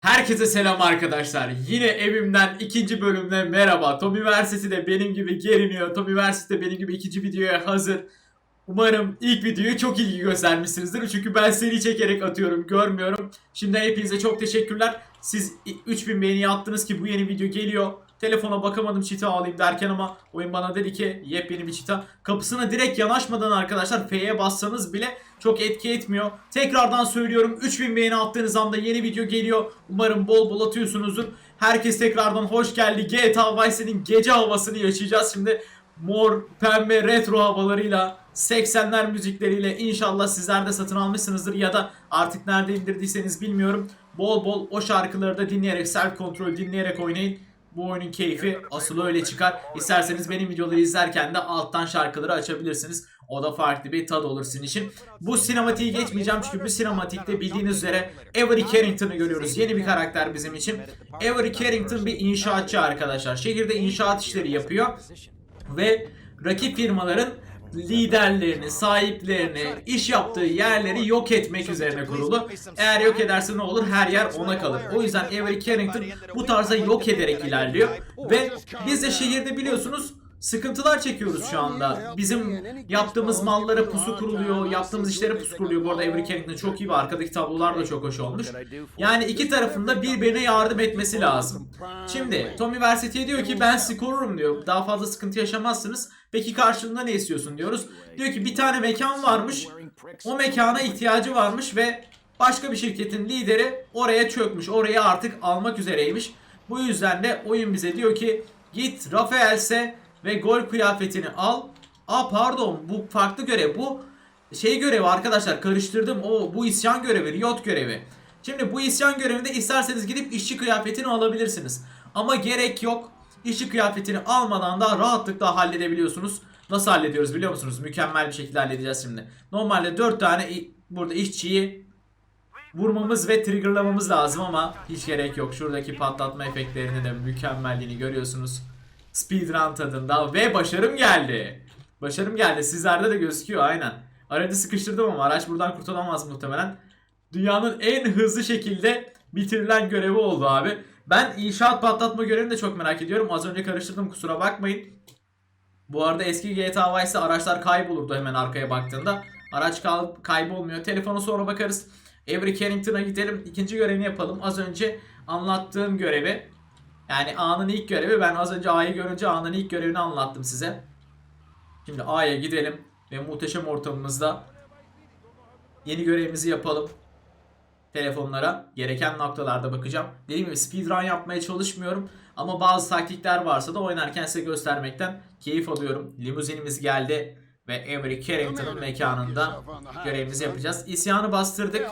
Herkese selam arkadaşlar. Yine evimden ikinci bölümde merhaba. Tommy Versity de benim gibi geriniyor. Tommy Versity de benim gibi ikinci videoya hazır. Umarım ilk videoyu çok ilgi göstermişsinizdir. Çünkü ben seri çekerek atıyorum, görmüyorum. Şimdi hepinize çok teşekkürler. Siz 3000 beğeni attınız ki bu yeni video geliyor. Telefona bakamadım çita alayım derken ama oyun bana dedi ki yepyeni bir çita. Kapısına direkt yanaşmadan arkadaşlar F'ye bassanız bile çok etki etmiyor. Tekrardan söylüyorum 3000 beğeni attığınız anda yeni video geliyor. Umarım bol bol atıyorsunuzdur. Herkes tekrardan hoş geldi. GTA Vice City'nin gece havasını yaşayacağız şimdi. Mor, pembe, retro havalarıyla 80'ler müzikleriyle inşallah sizler de satın almışsınızdır ya da artık nerede indirdiyseniz bilmiyorum. Bol bol o şarkıları da dinleyerek, self kontrol dinleyerek oynayın. Bu oyunun keyfi asıl öyle çıkar. İsterseniz benim videoları izlerken de alttan şarkıları açabilirsiniz. O da farklı bir tad olur sizin için. Bu sinematiği geçmeyeceğim çünkü bu sinematikte bildiğiniz üzere Avery Carrington'ı görüyoruz. Yeni bir karakter bizim için. Avery Carrington bir inşaatçı arkadaşlar. Şehirde inşaat işleri yapıyor. Ve rakip firmaların liderlerini, sahiplerini, iş yaptığı yerleri yok etmek üzerine kurulu. Eğer yok ederse ne olur? Her yer ona kalır. O yüzden Avery Carrington bu tarza yok ederek ilerliyor. Ve biz de şehirde biliyorsunuz sıkıntılar çekiyoruz şu anda. Bizim yaptığımız mallara pusu kuruluyor, yaptığımız işlere pusu kuruluyor. Bu arada Avery Carrington çok iyi ve arkadaki tablolar da çok hoş olmuş. Yani iki tarafında birbirine yardım etmesi lazım. Şimdi Tommy Versetti'ye diyor ki ben sizi korurum diyor. Daha fazla sıkıntı yaşamazsınız. Peki karşılığında ne istiyorsun diyoruz. Diyor ki bir tane mekan varmış. O mekana ihtiyacı varmış ve başka bir şirketin lideri oraya çökmüş. Orayı artık almak üzereymiş. Bu yüzden de oyun bize diyor ki git Rafaels'e ve gol kıyafetini al. Aa pardon bu farklı görev. Bu şey görevi arkadaşlar karıştırdım. O bu isyan görevi, Riot görevi. Şimdi bu isyan görevinde isterseniz gidip işçi kıyafetini alabilirsiniz. Ama gerek yok. İşçi kıyafetini almadan da rahatlıkla halledebiliyorsunuz. Nasıl hallediyoruz biliyor musunuz? Mükemmel bir şekilde halledeceğiz şimdi. Normalde 4 tane burada işçiyi vurmamız ve triggerlamamız lazım ama hiç gerek yok. Şuradaki patlatma efektlerinin de mükemmelliğini görüyorsunuz. Speedrun tadında ve başarım geldi. Başarım geldi. Sizlerde de gözüküyor aynen. Aracı sıkıştırdım ama araç buradan kurtulamaz muhtemelen. Dünyanın en hızlı şekilde bitirilen görevi oldu abi. Ben inşaat patlatma görevini de çok merak ediyorum. Az önce karıştırdım kusura bakmayın. Bu arada eski GTA Vice'de araçlar kaybolurdu hemen arkaya baktığında. Araç kal- kaybolmuyor. Telefona sonra bakarız. Avery Carrington'a gidelim. İkinci görevini yapalım. Az önce anlattığım görevi. Yani A'nın ilk görevi. Ben az önce A'yı görünce A'nın ilk görevini anlattım size. Şimdi A'ya gidelim. Ve muhteşem ortamımızda yeni görevimizi yapalım. Telefonlara gereken noktalarda bakacağım. Dediğim gibi speedrun yapmaya çalışmıyorum. Ama bazı taktikler varsa da oynarken size göstermekten keyif alıyorum. Limuzinimiz geldi ve Avery Carrington'ın mekanında görevimizi yapacağız. İsyanı bastırdık.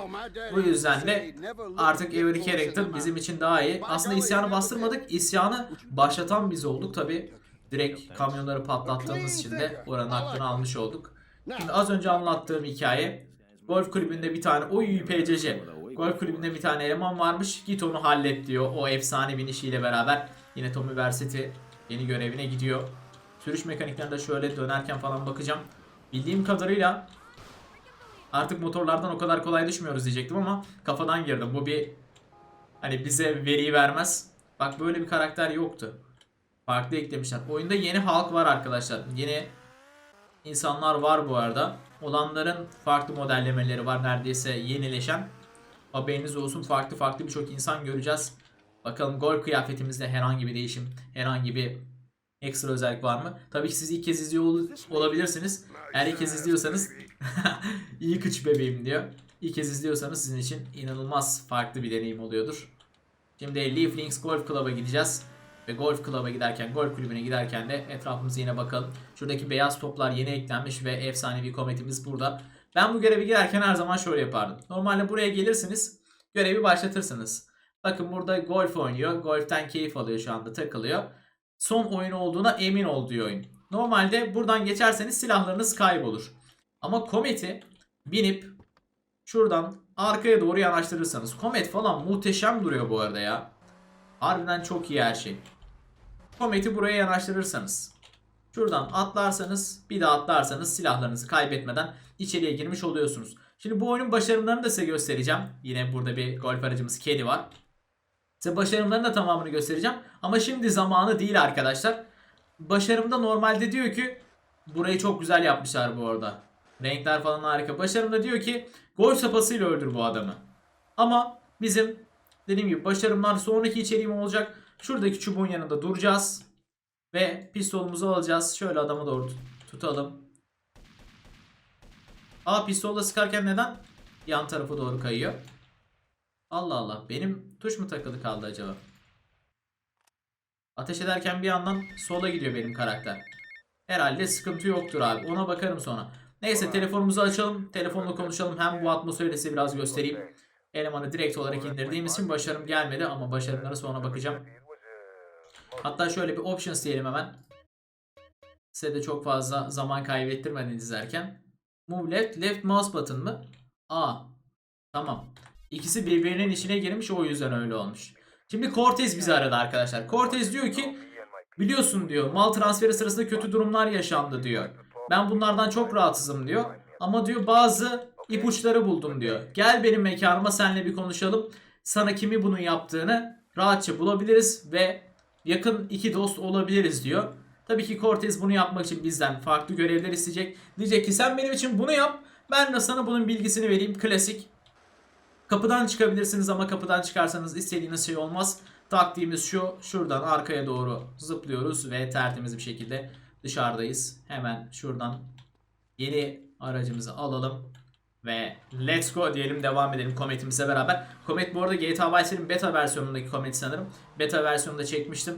Bu yüzden de artık Avery Carrington bizim için daha iyi. Aslında isyanı bastırmadık. İsyanı başlatan biz olduk tabi. Direkt kamyonları patlattığımız için de oranın hakkını almış olduk. Şimdi az önce anlattığım hikaye Golf kulübünde bir tane o PCC Golf kulübünde bir tane eleman varmış. Git onu hallet diyor. O efsane binişiyle beraber yine Tommy Versetti yeni görevine gidiyor. Sürüş mekaniklerinde şöyle dönerken falan bakacağım. Bildiğim kadarıyla artık motorlardan o kadar kolay düşmüyoruz diyecektim ama kafadan girdim. Bu bir hani bize veriyi vermez. Bak böyle bir karakter yoktu. Farklı eklemişler. Oyunda yeni halk var arkadaşlar. Yeni insanlar var bu arada. Olanların farklı modellemeleri var neredeyse yenileşen. Haberiniz olsun farklı farklı birçok insan göreceğiz. Bakalım gol kıyafetimizde herhangi bir değişim, herhangi bir ekstra özellik var mı? Tabii ki siz ilk kez izliyor ol- olabilirsiniz. Eğer ilk kez izliyorsanız iyi kıç bebeğim diyor. İlk kez izliyorsanız sizin için inanılmaz farklı bir deneyim oluyordur. Şimdi Leaf Links Golf Club'a gideceğiz. Ve golf club'a giderken, golf kulübüne giderken de etrafımıza yine bakalım. Şuradaki beyaz toplar yeni eklenmiş ve efsanevi kometimiz burada. Ben bu görevi girerken her zaman şöyle yapardım. Normalde buraya gelirsiniz, görevi başlatırsınız. Bakın burada golf oynuyor. Golften keyif alıyor şu anda, takılıyor. Son oyun olduğuna emin ol diyor oyun. Normalde buradan geçerseniz silahlarınız kaybolur. Ama kometi binip şuradan arkaya doğru yanaştırırsanız. Komet falan muhteşem duruyor bu arada ya. Harbiden çok iyi her şey. Kometi buraya yanaştırırsanız. Şuradan atlarsanız bir daha atlarsanız silahlarınızı kaybetmeden içeriye girmiş oluyorsunuz. Şimdi bu oyunun başarımlarını da size göstereceğim. Yine burada bir golf aracımız Kedi var. Size başarımların da tamamını göstereceğim. Ama şimdi zamanı değil arkadaşlar. Başarımda normalde diyor ki burayı çok güzel yapmışlar bu arada. Renkler falan harika. Başarımda diyor ki golf sopasıyla öldür bu adamı. Ama bizim dediğim gibi başarımlar sonraki içeriğim olacak. Şuradaki çubuğun yanında duracağız. Ve pistolumuzu alacağız. Şöyle adamı doğru tut- tutalım. Aa pistolla sıkarken neden yan tarafa doğru kayıyor? Allah Allah. Benim tuş mu takılı kaldı acaba? Ateş ederken bir yandan sola gidiyor benim karakter. Herhalde sıkıntı yoktur abi. Ona bakarım sonra. Neyse telefonumuzu açalım. Telefonla konuşalım. Hem bu atmosferi size biraz göstereyim. Elemanı direkt olarak indirdiğimiz için başarım gelmedi ama başarımlara sonra bakacağım. Hatta şöyle bir options diyelim hemen. Size de çok fazla zaman kaybettirmeden izlerken. Move left, left mouse button mı? Aa. Tamam. İkisi birbirinin içine girmiş o yüzden öyle olmuş. Şimdi Cortez bizi aradı arkadaşlar. Cortez diyor ki biliyorsun diyor mal transferi sırasında kötü durumlar yaşandı diyor. Ben bunlardan çok rahatsızım diyor. Ama diyor bazı ipuçları buldum diyor. Gel benim mekanıma senle bir konuşalım. Sana kimi bunun yaptığını rahatça bulabiliriz ve yakın iki dost olabiliriz diyor. Tabii ki Cortez bunu yapmak için bizden farklı görevler isteyecek. Diyecek ki sen benim için bunu yap. Ben de sana bunun bilgisini vereyim. Klasik. Kapıdan çıkabilirsiniz ama kapıdan çıkarsanız istediğiniz şey olmaz. Taktiğimiz şu. Şuradan arkaya doğru zıplıyoruz ve tertemiz bir şekilde dışarıdayız. Hemen şuradan yeni aracımızı alalım. Ve let's go diyelim devam edelim Comet'imize beraber. Comet bu arada GTA Vice City'nin beta versiyonundaki Comet sanırım. Beta versiyonunda çekmiştim.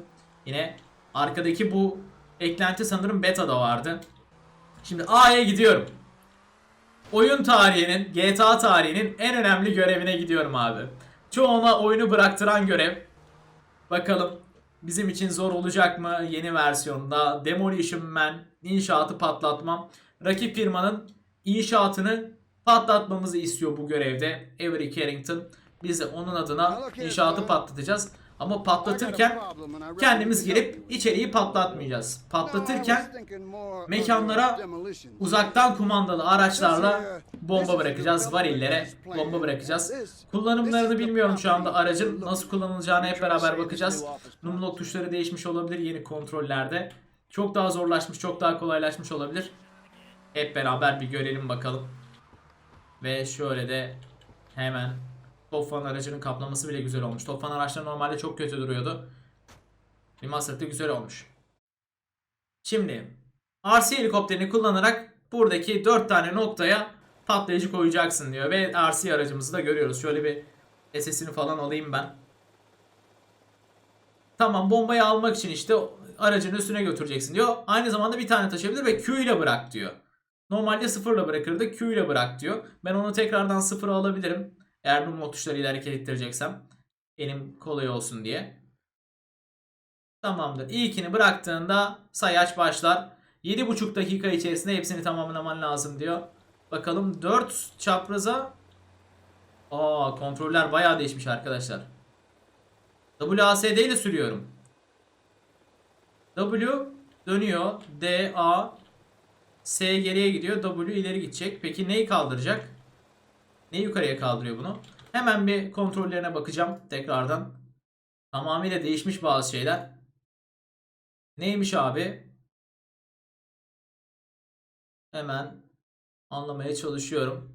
Yine arkadaki bu eklenti sanırım beta'da vardı. Şimdi A'ya gidiyorum. Oyun tarihinin, GTA tarihinin en önemli görevine gidiyorum abi. Çoğuna oyunu bıraktıran görev. Bakalım bizim için zor olacak mı yeni versiyonda? Demolition Man, inşaatı patlatmam. Rakip firmanın inşaatını patlatmamızı istiyor bu görevde. Avery Carrington. Biz de onun adına inşaatı patlatacağız. Ama patlatırken kendimiz girip içeriği patlatmayacağız. Patlatırken mekanlara uzaktan kumandalı araçlarla bomba bırakacağız. Varillere bomba bırakacağız. Kullanımlarını bilmiyorum şu anda. Aracın nasıl kullanılacağını hep beraber bakacağız. Numlock tuşları değişmiş olabilir yeni kontrollerde. Çok daha zorlaşmış, çok daha kolaylaşmış olabilir. Hep beraber bir görelim bakalım. Ve şöyle de hemen Top fan aracının kaplaması bile güzel olmuş. Top fan araçları normalde çok kötü duruyordu. Remastered'de güzel olmuş. Şimdi RC helikopterini kullanarak buradaki 4 tane noktaya patlayıcı koyacaksın diyor. Ve RC aracımızı da görüyoruz. Şöyle bir SS'ini falan alayım ben. Tamam bombayı almak için işte aracın üstüne götüreceksin diyor. Aynı zamanda bir tane taşıyabilir ve Q ile bırak diyor. Normalde sıfırla bırakırdı. Q ile bırak diyor. Ben onu tekrardan sıfıra alabilirim. Eğer numara tuşlarıyla hareket ettireceksem. Elim kolay olsun diye. Tamamdır. İlkini bıraktığında sayaç başlar. 7,5 dakika içerisinde hepsini tamamlaman lazım diyor. Bakalım 4 çapraza. Aa kontroller bayağı değişmiş arkadaşlar. WASD ile sürüyorum. W dönüyor. D, A, S geriye gidiyor. W ileri gidecek. Peki neyi kaldıracak? Ne yukarıya kaldırıyor bunu? Hemen bir kontrollerine bakacağım tekrardan. Tamamıyla değişmiş bazı şeyler. Neymiş abi? Hemen anlamaya çalışıyorum.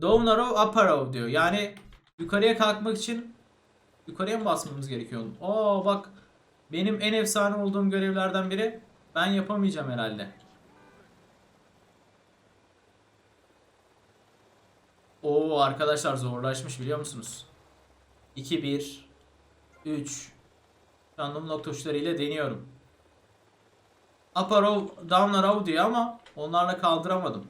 Down arrow, up arrow diyor. Yani yukarıya kalkmak için yukarıya mı basmamız gerekiyor? Aa bak benim en efsane olduğum görevlerden biri. Ben yapamayacağım herhalde. Oo arkadaşlar zorlaşmış biliyor musunuz? 2 1 3 Random lock tuşlarıyla deniyorum. Up arrow, down arrow diyor ama onlarla kaldıramadım.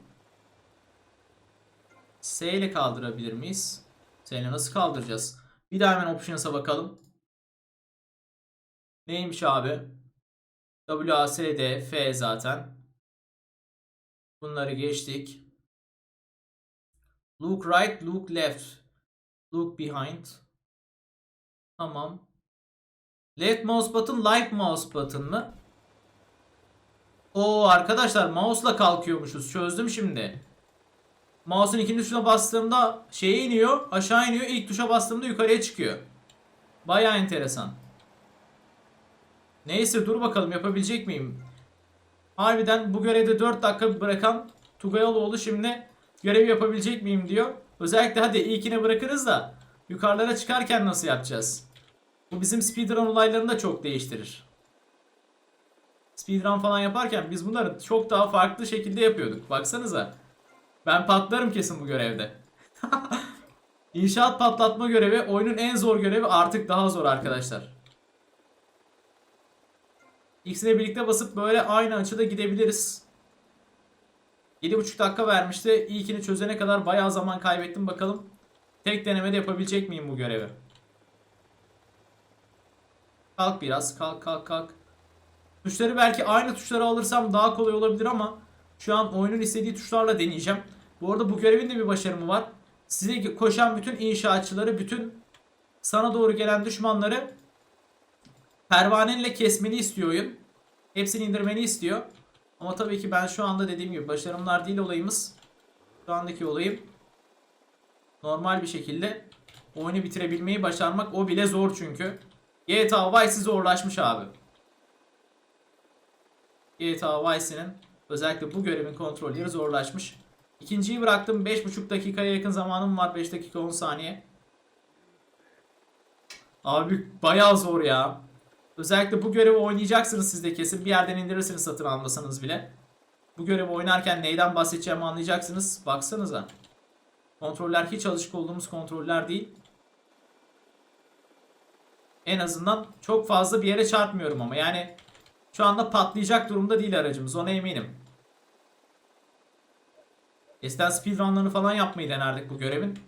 S ile kaldırabilir miyiz? S ile nasıl kaldıracağız? Bir daha hemen options'a bakalım. Neymiş abi? W, A, S, D, F zaten. Bunları geçtik. Look right, look left. Look behind. Tamam. Left mouse button, right mouse button mı? Oo arkadaşlar mouse'la kalkıyormuşuz. Çözdüm şimdi. Mouse'un ikinci tuşuna bastığımda şeye iniyor, aşağı iniyor. İlk tuşa bastığımda yukarıya çıkıyor. Baya enteresan. Neyse dur bakalım yapabilecek miyim? Harbiden bu görevde 4 dakika bırakan Tugayaloğlu şimdi görevi yapabilecek miyim diyor. Özellikle hadi ilkine bırakırız da yukarılara çıkarken nasıl yapacağız? Bu bizim speedrun olaylarını da çok değiştirir. Speedrun falan yaparken biz bunları çok daha farklı şekilde yapıyorduk. Baksanıza. Ben patlarım kesin bu görevde. İnşaat patlatma görevi oyunun en zor görevi artık daha zor arkadaşlar. İkisine birlikte basıp böyle aynı açıda gidebiliriz. 7,5 dakika vermişti. İlkini çözene kadar bayağı zaman kaybettim bakalım. Tek denemede yapabilecek miyim bu görevi? Kalk biraz. Kalk kalk kalk. Tuşları belki aynı tuşları alırsam daha kolay olabilir ama şu an oyunun istediği tuşlarla deneyeceğim. Bu arada bu görevin de bir başarımı var. Size koşan bütün inşaatçıları, bütün sana doğru gelen düşmanları pervanenle kesmeni istiyor oyun. Hepsini indirmeni istiyor. Ama tabii ki ben şu anda dediğim gibi başarımlar değil olayımız. Şu andaki olayım normal bir şekilde oyunu bitirebilmeyi başarmak o bile zor çünkü. GTA Vice zorlaşmış abi. GTA Vice'nin özellikle bu görevin kontrolleri zorlaşmış. İkinciyi bıraktım. 5.5 dakikaya yakın zamanım var. 5 dakika 10 saniye. Abi bayağı zor ya. Özellikle bu görevi oynayacaksınız siz de kesin. Bir yerden indirirsiniz satın almasanız bile. Bu görevi oynarken neyden bahsedeceğimi anlayacaksınız. Baksanıza. Kontroller hiç alışık olduğumuz kontroller değil. En azından çok fazla bir yere çarpmıyorum ama yani şu anda patlayacak durumda değil aracımız ona eminim. Eskiden speedrunlarını falan yapmayı denerdik bu görevin.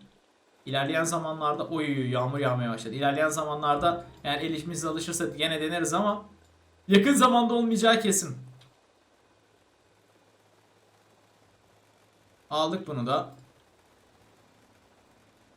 İlerleyen zamanlarda oy yağmur yağmaya başladı. İlerleyen zamanlarda eğer elimiz alışırsa yine deneriz ama yakın zamanda olmayacağı kesin. Aldık bunu da.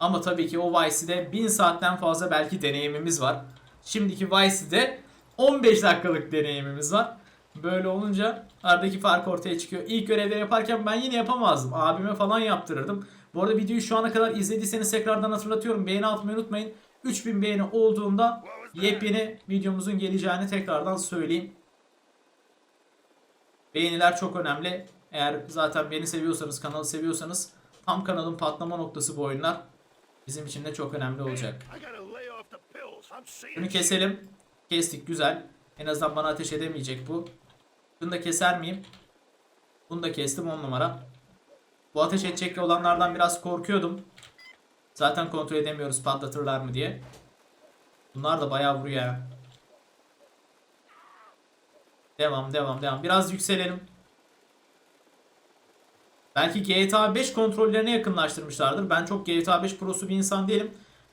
Ama tabii ki o Vice'de 1000 saatten fazla belki deneyimimiz var. Şimdiki Vice'de 15 dakikalık deneyimimiz var. Böyle olunca aradaki fark ortaya çıkıyor. İlk görevleri yaparken ben yine yapamazdım. Abime falan yaptırırdım. Bu arada videoyu şu ana kadar izlediyseniz tekrardan hatırlatıyorum. Beğeni atmayı unutmayın. 3000 beğeni olduğunda yepyeni videomuzun geleceğini tekrardan söyleyeyim. Beğeniler çok önemli. Eğer zaten beni seviyorsanız, kanalı seviyorsanız tam kanalın patlama noktası bu oyunlar. Bizim için de çok önemli olacak. Bunu keselim. Kestik güzel. En azından bana ateş edemeyecek bu. Bunu da keser miyim? Bunu da kestim 10 numara. Bu ateş edecek olanlardan biraz korkuyordum. Zaten kontrol edemiyoruz patlatırlar mı diye. Bunlar da bayağı vuruyor. Devam devam devam. Biraz yükselelim. Belki GTA 5 kontrollerine yakınlaştırmışlardır. Ben çok GTA 5 prosu bir insan değilim.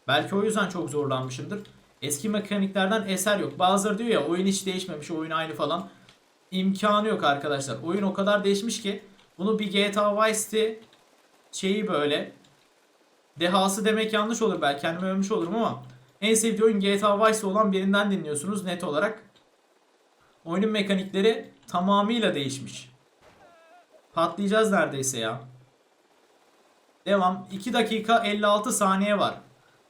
Belki o yüzden çok zorlanmışımdır. Eski mekaniklerden eser yok. Bazıları diyor ya oyun hiç değişmemiş, oyun aynı falan. İmkanı yok arkadaşlar. Oyun o kadar değişmiş ki bunu bir GTA Vice City şeyi böyle dehası demek yanlış olur belki kendimi övmüş olurum ama en sevdiği oyun GTA Vice olan birinden dinliyorsunuz net olarak. Oyunun mekanikleri tamamıyla değişmiş. Patlayacağız neredeyse ya. Devam. 2 dakika 56 saniye var.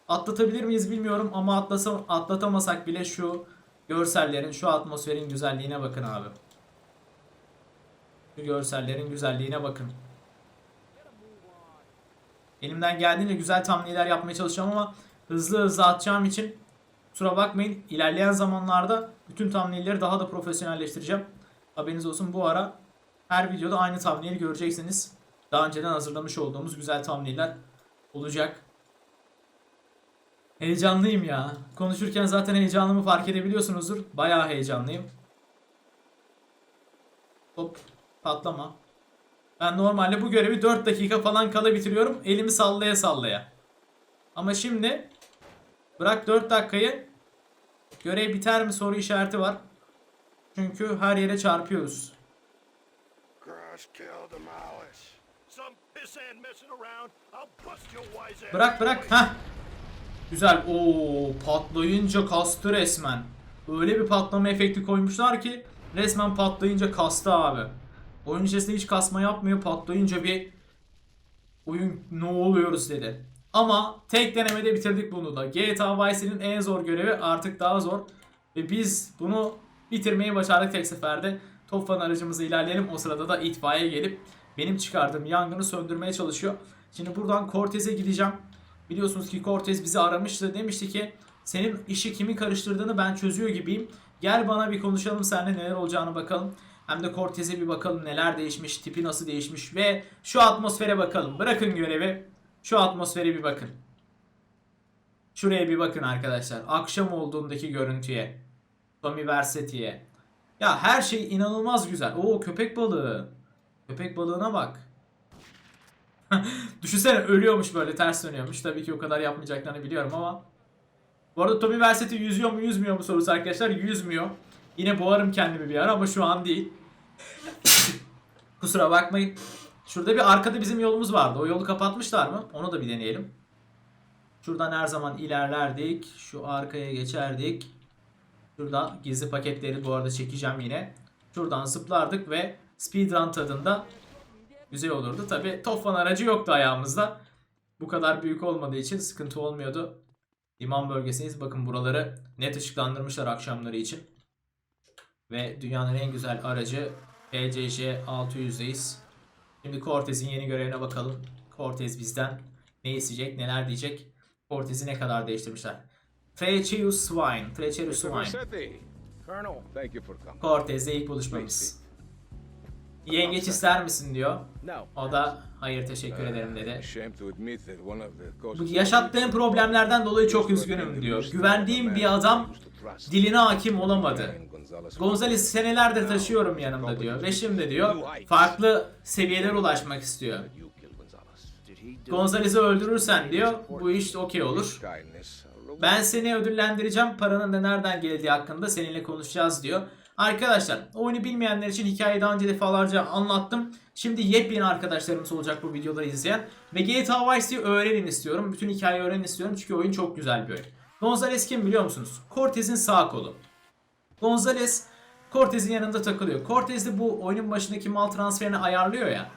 Atlatabilir miyiz bilmiyorum ama atlasam, atlatamasak bile şu görsellerin, şu atmosferin güzelliğine bakın abi. Şu görsellerin güzelliğine bakın. Elimden geldiğince güzel thumbnailler yapmaya çalışacağım ama hızlı hızlı atacağım için kusura bakmayın. İlerleyen zamanlarda bütün thumbnailleri daha da profesyonelleştireceğim. Haberiniz olsun bu ara her videoda aynı thumbnail göreceksiniz. Daha önceden hazırlamış olduğumuz güzel thumbnailler olacak. Heyecanlıyım ya. Konuşurken zaten heyecanımı fark edebiliyorsunuzdur. Bayağı heyecanlıyım. Hop patlama. Ben normalde bu görevi 4 dakika falan kala bitiriyorum. Elimi sallaya sallaya. Ama şimdi bırak 4 dakikayı görev biter mi soru işareti var. Çünkü her yere çarpıyoruz. Bırak bırak. Heh. Güzel. Oo patlayınca kastı resmen. Öyle bir patlama efekti koymuşlar ki resmen patlayınca kastı abi. Oyun içerisinde hiç kasma yapmıyor. Patlayınca bir oyun ne oluyoruz dedi. Ama tek denemede bitirdik bunu da. GTA Vice en zor görevi artık daha zor. Ve biz bunu bitirmeyi başardık tek seferde. Top fan aracımızla ilerleyelim. O sırada da itfaiye gelip benim çıkardığım yangını söndürmeye çalışıyor. Şimdi buradan Cortez'e gideceğim. Biliyorsunuz ki Cortez bizi aramıştı. Demişti ki senin işi kimi karıştırdığını ben çözüyor gibiyim. Gel bana bir konuşalım seninle neler olacağını bakalım. Hem de Cortez'e bir bakalım neler değişmiş, tipi nasıl değişmiş ve şu atmosfere bakalım. Bırakın görevi. Şu atmosfere bir bakın. Şuraya bir bakın arkadaşlar. Akşam olduğundaki görüntüye. Tommy Versetti'ye. Ya her şey inanılmaz güzel. Oo köpek balığı. Köpek balığına bak. Düşünsene ölüyormuş böyle ters dönüyormuş. Tabii ki o kadar yapmayacaklarını biliyorum ama. Bu arada Tommy Versetti yüzüyor mu yüzmüyor mu sorusu arkadaşlar. Yüzmüyor. Yine boğarım kendimi bir ara ama şu an değil. Kusura bakmayın. Şurada bir arkada bizim yolumuz vardı. O yolu kapatmışlar mı? Onu da bir deneyelim. Şuradan her zaman ilerlerdik. Şu arkaya geçerdik. Şurada gizli paketleri bu arada çekeceğim yine. Şuradan zıplardık ve speedrun tadında güzel olurdu. Tabi Toffan aracı yoktu ayağımızda. Bu kadar büyük olmadığı için sıkıntı olmuyordu. Liman bölgesindeyiz. Bakın buraları net ışıklandırmışlar akşamları için. Ve dünyanın en güzel aracı PCC 600'deyiz. Şimdi Cortez'in yeni görevine bakalım. Cortez bizden ne isteyecek, neler diyecek. Cortez'i ne kadar değiştirmişler. Treacherous Swine. Treacherous Mr. Swine. Cortez'le ilk buluşmamız. Yengeç ister misin diyor. O da hayır teşekkür Uh, ederim dedi. Bu yaşattığım problemlerden dolayı çok üzgünüm diyor. Güvendiğim bir adam diline hakim olamadı. Gonzales senelerdir taşıyorum yanımda diyor. Ve şimdi diyor farklı seviyelere ulaşmak istiyor. Gonzales'i öldürürsen diyor bu iş okey olur. Ben seni ödüllendireceğim. Paranın da nereden geldiği hakkında seninle konuşacağız diyor. Arkadaşlar oyunu bilmeyenler için hikayeyi daha önce defalarca anlattım. Şimdi yepyeni arkadaşlarımız olacak bu videoları izleyen. Ve GTA Vice City'yi öğrenin istiyorum. Bütün hikayeyi öğrenin istiyorum çünkü oyun çok güzel bir oyun. Gonzales kim biliyor musunuz? Cortez'in sağ kolu. Gonzales Cortez'in yanında takılıyor. Cortez de bu oyunun başındaki mal transferini ayarlıyor ya.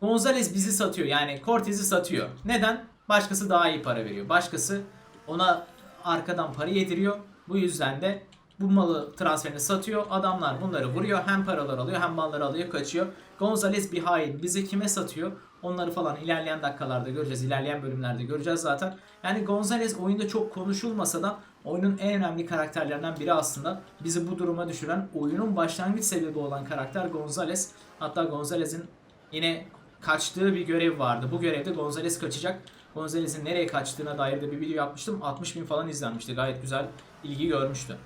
Gonzales bizi satıyor yani Cortez'i satıyor. Neden? Başkası daha iyi para veriyor. Başkası ona arkadan para yediriyor. Bu yüzden de bu malı transferini satıyor. Adamlar bunları vuruyor. Hem paralar alıyor hem malları alıyor kaçıyor. Gonzales bir hain. Bizi kime satıyor? Onları falan ilerleyen dakikalarda göreceğiz. İlerleyen bölümlerde göreceğiz zaten. Yani Gonzales oyunda çok konuşulmasa da oyunun en önemli karakterlerinden biri aslında. Bizi bu duruma düşüren oyunun başlangıç sebebi olan karakter Gonzales. Hatta Gonzales'in yine kaçtığı bir görev vardı. Bu görevde Gonzales kaçacak. Gonzales'in nereye kaçtığına dair de bir video yapmıştım. 60 bin falan izlenmişti. Gayet güzel ilgi görmüştü.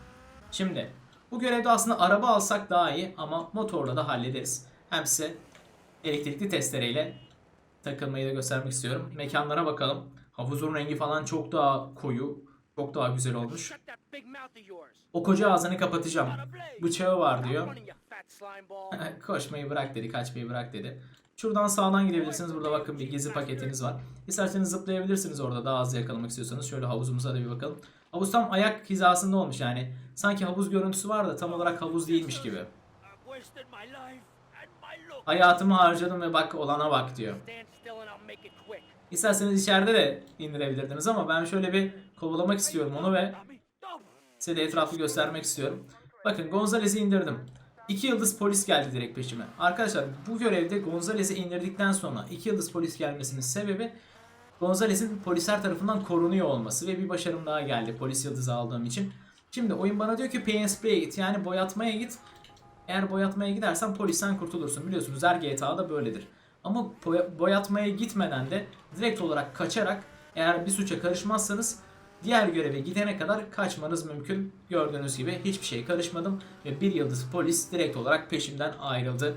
Şimdi bu görevde aslında araba alsak daha iyi ama motorla da hallederiz. Hem size elektrikli testereyle takılmayı da göstermek istiyorum. Mekanlara bakalım. Havuzun rengi falan çok daha koyu. Çok daha güzel olmuş. O koca ağzını kapatacağım. Bıçağı var diyor. Koşmayı bırak dedi, kaçmayı bırak dedi. Şuradan sağdan gidebilirsiniz. Burada bakın bir gizli paketiniz var. İsterseniz zıplayabilirsiniz orada daha hızlı yakalamak istiyorsanız. Şöyle havuzumuza da bir bakalım. Havuz tam ayak hizasında olmuş yani. Sanki havuz görüntüsü var da tam olarak havuz değilmiş gibi. Hayatımı harcadım ve bak olana bak diyor. İsterseniz içeride de indirebilirdiniz ama ben şöyle bir kovalamak istiyorum onu ve size de etraflı göstermek istiyorum. Bakın Gonzales'i indirdim. 2 yıldız polis geldi direkt peşime. Arkadaşlar bu görevde Gonzales'i indirdikten sonra 2 yıldız polis gelmesinin sebebi Gonzales'in polisler tarafından korunuyor olması ve bir başarım daha geldi polis yıldızı aldığım için. Şimdi oyun bana diyor ki PSP'ye git yani boyatmaya git. Eğer boyatmaya gidersen polisten kurtulursun. Biliyorsunuz her GTA'da böyledir. Ama boya- boyatmaya gitmeden de direkt olarak kaçarak eğer bir suça karışmazsanız diğer göreve gidene kadar kaçmanız mümkün. Gördüğünüz gibi hiçbir şey karışmadım ve bir yıldız polis direkt olarak peşimden ayrıldı.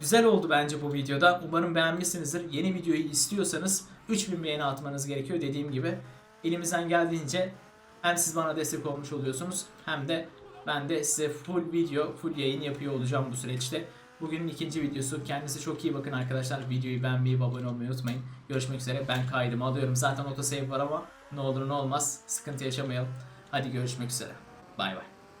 Güzel oldu bence bu videoda. Umarım beğenmişsinizdir. Yeni videoyu istiyorsanız 3000 beğeni atmanız gerekiyor dediğim gibi. Elimizden geldiğince hem siz bana destek olmuş oluyorsunuz hem de ben de size full video, full yayın yapıyor olacağım bu süreçte. Bugünün ikinci videosu. Kendinize çok iyi bakın arkadaşlar. Videoyu beğenmeyi ve abone olmayı unutmayın. Görüşmek üzere. Ben kaydımı alıyorum. Zaten autosave var ama ne olur ne olmaz. Sıkıntı yaşamayalım. Hadi görüşmek üzere. Bay bay.